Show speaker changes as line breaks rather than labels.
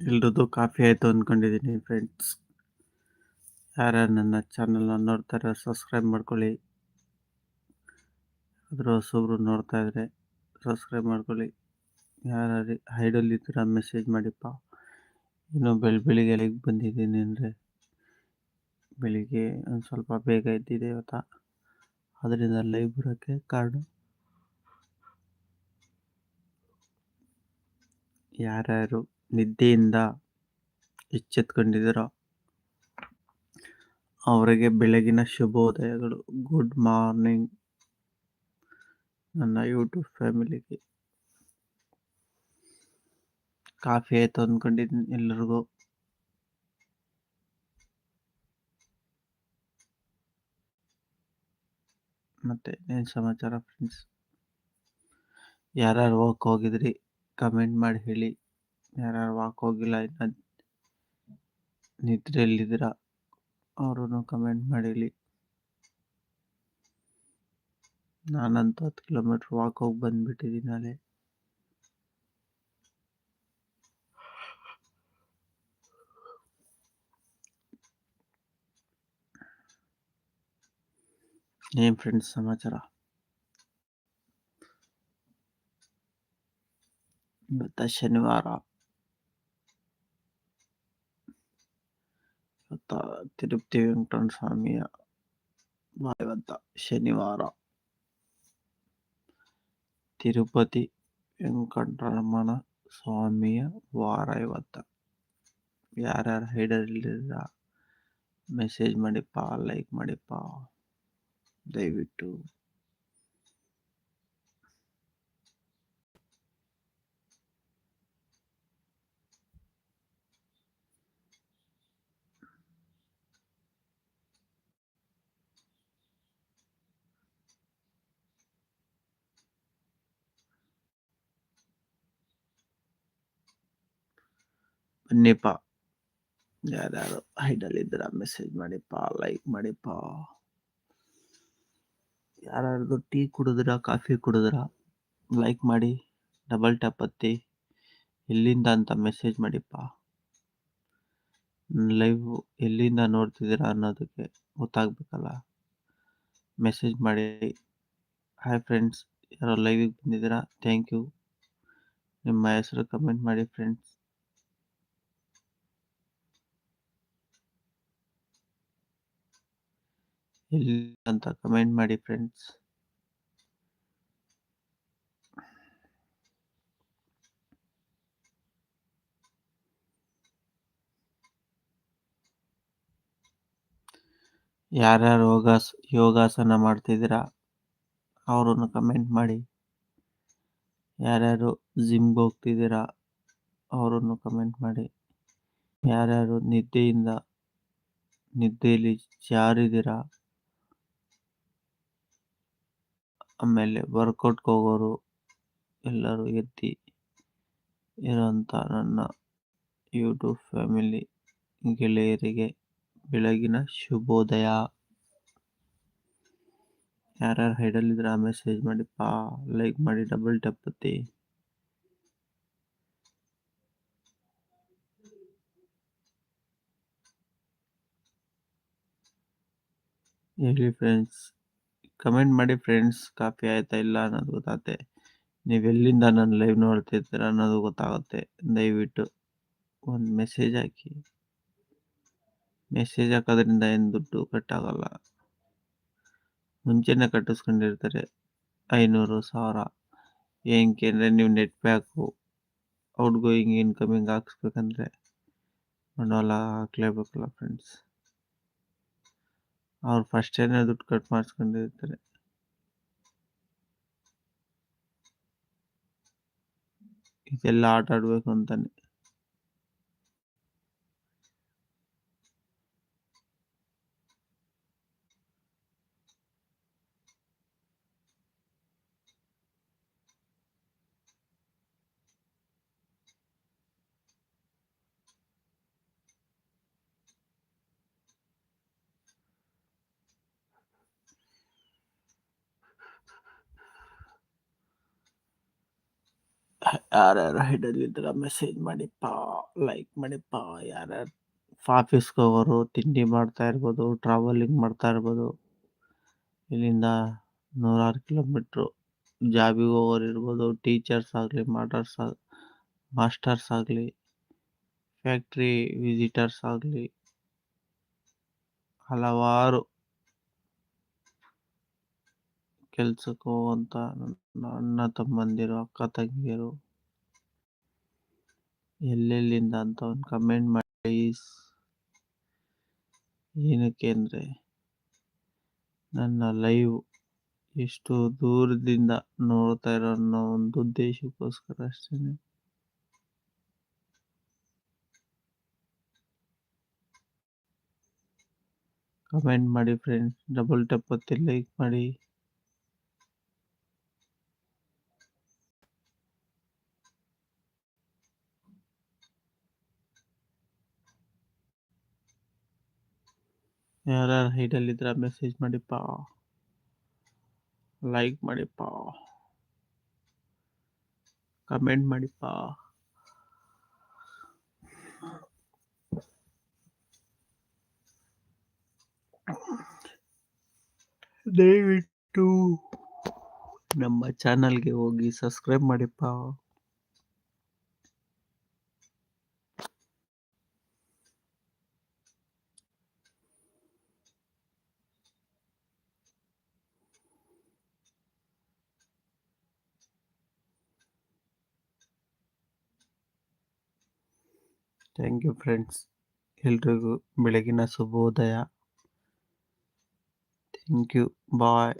ಎಲ್ರದ್ದು coffee ಆಯಿತು ಅಂದ್ಕೊಂಡಿದ್ದೀನಿ friends ಯಾರು ನನ್ನ ಚಾನಲ್ನ ನೋಡ್ತಾರೆ ಸಬ್ಸ್ಕ್ರೈಬ್ ಮಾಡ್ಕೊಳ್ಳಿ. ಅದ್ರ ಹೊಸಬ್ರು ನೋಡ್ತಾ ಇದ್ರೆ ಸಬ್ಸ್ಕ್ರೈಬ್ ಮಾಡ್ಕೊಳ್ಳಿ. ಯಾರು ಥರ ಮೆಸೇಜ್ ಮಾಡಿಪ್ಪ. ಇನ್ನು ಬೆಳ, ಬೆಳಿಗ್ಗೆ ಎಲ್ಲಿಗೆ ಬಂದಿದ್ದೀನಿ ಅಂದರೆ ಬೆಳಿಗ್ಗೆ ಒಂದು ಸ್ವಲ್ಪ ಬೇಗ ಇದ್ದಿದೆ ಇವತ್ತಾ. ಅದರಿಂದ ಲೈವ್ ಬರೋಕ್ಕೆ ಕಾರಣ ಯಾರ್ಯಾರು ನಿದ್ದೆಯಿಂದ ಎಚ್ಚೆತ್ಕೊಂಡಿದ್ದೀರೋ ಅವರಿಗೆ ಬೆಳಗಿನ ಶುಭೋದಯಗಳು. ಗುಡ್ ಮಾರ್ನಿಂಗ್ ನನ್ನ ಯೂಟ್ಯೂಬ್ ಫ್ಯಾಮಿಲಿಗೆ ಕಾಫಿ ಆಯ್ತು ಅಂದ್ಕೊಂಡಿದ್ದೀನಿ ಎಲ್ಲರಿಗೂ ಮತ್ತೆ ಏನು ಸಮಾಚಾರ ಫ್ರೆಂಡ್ಸ್ ಯಾರ್ಯಾರು ವರ್ಕ್ ಹೋಗಿದ್ರಿ? ಕಮೆಂಟ್ ಮಾಡಿ ಹೇಳಿ. ಯಾರ್ಯಾರು ವಾಕ್ ಹೋಗಿಲ್ಲ, ಇನ್ನು ನಿದ್ರೆಯಲ್ಲಿದ್ದೀರಾ ಅವರು ಕಮೆಂಟ್ ಮಾಡಿ ಹೇಳಿ ನಾನಂತೂ ಹತ್ತು ಕಿಲೋಮೀಟ್ರ್ ವಾಕ್ ಹೋಗಿ ಬಂದ್ಬಿಟ್ಟಿದ್ದೀನಿ ಅಲ್ಲೇ ಏನ್ ಫ್ರೆಂಡ್ಸ್ ಸಮಾಚಾರ? ಇವತ್ತ ಶನಿವಾರ. ತಿರುಪತಿ ವೆಂಕಟರಮಣ ಸ್ವಾಮಿಯ ಇವತ್ತ ಶನಿವಾರ ತಿರುಪತಿ ವೆಂಕಟರಮಣ ಸ್ವಾಮಿಯ ವಾರ ಇವತ್ತ ಯಾರ್ಯಾರು ಹೈಡಲ್ಲಿಲ್ಲ ಮೆಸೇಜ್ ಮಾಡಿಪ್ಪ ಲೈಕ್ ಮಾಡಿಪ್ಪ ದಯವಿಟ್ಟು ಬನ್ನಿಪ್ಪ ಯಾರ್ಯಾರು ಹೈಡಲ್ಲಿದ್ದೀರ ಮೆಸೇಜ್ ಮಾಡಿಪ್ಪ ಲೈಕ್ ಮಾಡಿಪ್ಪ. ಯಾರ್ಯಾರ್ದು ಟೀ ಕುಡಿದ್ರ ಕಾಫಿ ಕುಡಿದ್ರ ಲೈಕ್ ಮಾಡಿ ಡಬಲ್ ಟ್ಯಾಪ್ ಹತ್ತಿ ಎಲ್ಲಿಂದ ಅಂತ ಮೆಸೇಜ್ ಮಾಡಿಪ್ಪ. ಲೈವ್ ಎಲ್ಲಿಂದ ನೋಡ್ತಿದ್ದೀರಾ ಅನ್ನೋದಕ್ಕೆ ಗೊತ್ತಾಗ್ಬೇಕಲ್ಲ. ಮೆಸೇಜ್ ಮಾಡಿ ಹಾಯ್ ಫ್ರೆಂಡ್ಸ್ ಯಾರೋ ಲೈವಿಗೆ ಬಂದಿದ್ದೀರಾ? ಥ್ಯಾಂಕ್ ಯು ನಿಮ್ಮ ಹೆಸರು ಕಮೆಂಟ್ ಮಾಡಿ ಫ್ರೆಂಡ್ಸ್ ಅಂತ ಕಮೆಂಟ್ ಮಾಡಿ ಫ್ರೆಂಡ್ಸ್ ಯಾರ್ಯಾರು ಯೋಗಾಸ್, ಯೋಗಾಸನ ಮಾಡ್ತಿದ್ದೀರಾ? ಅವರನ್ನು ಕಮೆಂಟ್ ಮಾಡಿ. ಯಾರ್ಯಾರು ಜಿಮ್ಗೆ ಹೋಗ್ತಿದ್ದೀರಾ? ಅವರನ್ನು ಕಮೆಂಟ್ ಮಾಡಿ. ಯಾರ್ಯಾರು ನಿದ್ದೆಯಿಂದ, ನಿದ್ದೆಯಲ್ಲಿ ಜಾರಿದ್ದೀರಾ? ಆಮೇಲೆ ವರ್ಕೌಟ್ಗೆ ಹೋಗೋರು ಎಲ್ಲರೂ ಎತ್ತಿ ಇರೋಂಥ ನನ್ನ ಯೂಟ್ಯೂಬ್ ಫ್ಯಾಮಿಲಿ ಗೆಳೆಯರಿಗೆ ಬೆಳಗಿನ ಶುಭೋದಯ. ಯಾರ್ಯಾರು ಹೈಡಲ್ಲಿದ್ರೆ ಮೆಸೇಜ್ ಮಾಡಿ, ಪಾ ಲೈಕ್ ಮಾಡಿ ಡಬಲ್ ಟ್ಯಾಪ್ ಹೇಳಿ ಫ್ರೆಂಡ್ಸ್ ಕಮೆಂಟ್ ಮಾಡಿ ಫ್ರೆಂಡ್ಸ್, ಕಾಫಿ ಆಯ್ತಾ ಇಲ್ಲ ಅನ್ನೋದು ಗೊತ್ತಾಗುತ್ತೆ. ನೀವು ಎಲ್ಲಿಂದ ನನ್ನ ಲೈವ್ ನೋಡ್ತಿರ್ತೀರ ಅನ್ನೋದು ಗೊತ್ತಾಗುತ್ತೆ. ದಯವಿಟ್ಟು ಒಂದು ಮೆಸೇಜ್ ಹಾಕಿ. ಮೆಸೇಜ್ ಹಾಕೋದ್ರಿಂದ ಏನು ದುಡ್ಡು ಕಟ್ಟಾಗಲ್ಲ. ಮುಂಚೆನೇ ಕಟ್ಟಿಸ್ಕೊಂಡಿರ್ತಾರೆ, ಐನೂರು, ಸಾವಿರ. ಏನಕ್ಕೆ ಅಂದರೆ ನೀವು net pack outgoing incoming ಹಾಕ್ಸ್ಬೇಕಂದ್ರೆ ಬಂಡವಾಳ ಹಾಕ್ಲೇಬೇಕಲ್ಲ ಫ್ರೆಂಡ್ಸ್. ಅವ್ರು ಫಸ್ಟ್ ಏನೇ ದುಡ್ಡು ಕಟ್ ಮಾಡಿಸ್ಕೊಂಡಿರ್ತಾರೆ. ಇದೆಲ್ಲ ಆಟ ಆಡಬೇಕು ಅಂತಾನೆ. ಯಾರ್ಯಾರು ಹಿಡಿದಿದ್ರ ಮೆಸೇಜ್ ಮಾಡಿಪ್ಪ ಲೈಕ್ ಮಾಡಿಪ್ಪ ಯಾರ್ಯಾರು ಆಫೀಸ್ಗೆ ಹೋಗೋರು, ತಿಂಡಿ ಮಾಡ್ತಾ ಇರ್ಬೋದು ಟ್ರಾವೆಲಿಂಗ್ ಮಾಡ್ತಾ ಇರ್ಬೋದು. ಇಲ್ಲಿಂದ ನೂರಾರು ಕಿಲೋಮೀಟ್ರು ಜಾಬಿಗೆ ಹೋಗೋರು ಇರ್ಬೋದು ಟೀಚರ್ಸ್ ಆಗಲಿ ಮಾಟರ್ಸ್ ಮಾಸ್ಟರ್ಸ್ ಆಗಲಿ ಫ್ಯಾಕ್ಟ್ರಿ ವಿಸಿಟರ್ಸ್ ಆಗಲಿ, ಹಲವಾರು ಕೆಲ್ಸಕ್ಕೆ ಹೋಗುವಂಥ ಅಣ್ಣ ತಮ್ಮಂದಿರು, ಅಕ್ಕ ತಂಗಿಯರು. ಎಲ್ಲೆಲ್ಲಿಂದ ಅಂತ ಒಂದು ಕಮೆಂಟ್ ಮಾಡಿ ಏನಕ್ಕೆ ಅಂದರೆ, ನನ್ನ ಲೈವ್ ಎಷ್ಟು ದೂರದಿಂದ ನೋಡ್ತಾ ಇರೋ ಅನ್ನೋ ಒಂದು ಉದ್ದೇಶಕ್ಕೋಸ್ಕರ ಅಷ್ಟೇ ಕಮೆಂಟ್ ಮಾಡಿ ಫ್ರೆಂಡ್ಸ್ ಡಬಲ್ ಟಪ್ ಒತ್ತಿ ಲೈಕ್ ಮಾಡಿ. ಯಾರ್ಯಾರು ಹೈಡಲ್ಲಿದ್ರೆ ಮೆಸೇಜ್ ಮಾಡಿಪ್ಪ. ಲೈಕ್ ಮಾಡಿಪ್ಪ. ಕಮೆಂಟ್ ಮಾಡಿಪ್ಪ. ದಯವಿಟ್ಟು ನಮ್ಮ ಚಾನಲ್ಗೆ ಹೋಗಿ ಸಬ್ಸ್ಕ್ರೈಬ್ ಮಾಡಿಪ್ಪ. Thank you friends. ಎಲ್ರಿಗೂ ಬೆಳಗಿನ ಶುಭೋದಯ. Thank you. ಬಾಯ್.